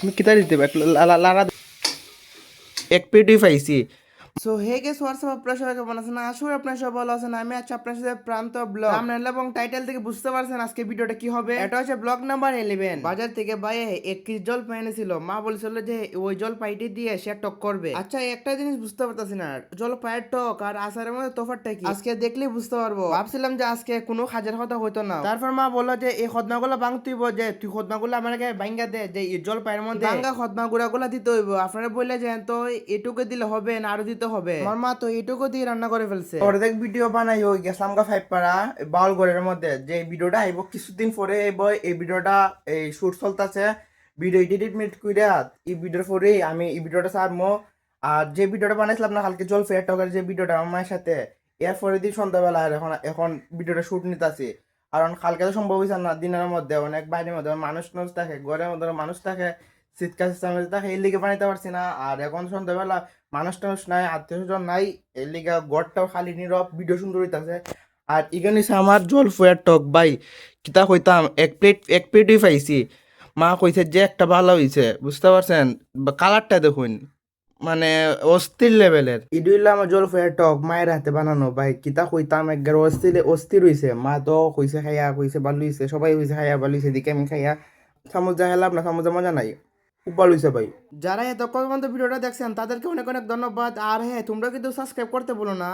আমি কিতা দিতে লারা এক পেটি পাইছি। সো হে গেস হোয়াটসঅ্যাপ আপনার সবাই কেমন আছেন? আসলে আপনার সবাই ভালো আছেন। আমি আছি আপনার সাথে প্রান্ত ব্লগ। আপনার এবং টাইটেল থেকে বুঝতে পারছেন আজকে ভিডিওটা কি হবে। এটা হচ্ছে ব্লগ নাম্বার ইলেভেন বাজার থেকে ভাই এক কেজি জল এনেছিল। মা বলেছিল যে ওই জল পাইটি দিয়ে সে টক করবে। আচ্ছা একটা জিনিস বুঝতে পারতেছি না। জল পায়ের টক আর আচারের মধ্যে তোফারটা কি? আজকে দেখলেই বুঝতে পারব। ভাবছিলাম যে আজকে কোনো হাজার কথা হইতো না। তারপর মা বলল যে এই খদমাগুলো বাং তুইব যে তুই খদমাগুলো আমাকে ভাঙ্গা দে যে এই জল পায়ের মধ্যে ভাঙ্গা খদমা গুড়া গুলা দিতে হইব। আপনারা বললে যে তো এটুকু দিলে হবে না আরও দিতে হবে। আমার মা তো দিয়ে রান্না করে ফেলছে। অর্ধেক ভিডিও বানাই গেছিলাম গা ফাইভ পাড়া বাউল ঘরের মধ্যে। যে ভিডিওটা আইব কিছুদিন পরে আইব এই ভিডিওটা এই শুট চলতেছে। ভিডিও এডিট মিট কইরা এই ভিডিওর পরে আমি এই ভিডিওটা আর যে ভিডিওটা বানাইছিলাম না কালকে জল ফেয়ার টকের যে ভিডিওটা আমার মায়ের সাথে এর পরে দিন সন্ধ্যাবেলা আর এখন এখন ভিডিওটা শুট নিতেছি। কারণ কালকে তো সম্ভব হয়েছে না দিনের মধ্যে অনেক বাইরের মধ্যে মানুষ টানুষ থাকে ঘরের মধ্যে মানুষ থাকে। শীতকাল সিস্টেমে থাকে এই লিগে বানাইতে পারছি না। আর এখন সন্ধ্যাবেলা মানুষ টানুষ নাই, আত্মীয় স্বজন নাই, এর লিগা গড়টাও খালি নীরব, ভিডিও সুন্দর হইতাছে। আর এখানে আমার জল ফুয়ার টক, ভাই। কিতা কইতাম, এক প্লেট, এক প্লেটই পাইছি। মা কইছে যে একটা ভালো হইছে, বুঝতে পারছেন? কালারটা দেখুন মানে অস্থির লেভেলের। ইডু হইল আমার জল ফুয়ার টক, মায়ের হাতে বানানো, ভাই। কিতা কইতাম, একবার অস্থির অস্থির হইছে। মা তো কইছে খাইয়া, কইছে ভালো হইছে, সবাই হইছে খাইয়া, ভালো হইছে দিকে আমি খাইয়া। যা হেলাম না চামচে মজা নাই। ভালো হইছে ভাই। যারা এতক্ষণ পর্যন্ত ভিডিওটা দেখছেন, তাদেরকে অনেক অনেক ধন্যবাদ। আর হ্যাঁ তোমরা কিন্তু সাবস্ক্রাইব করতে বলো না।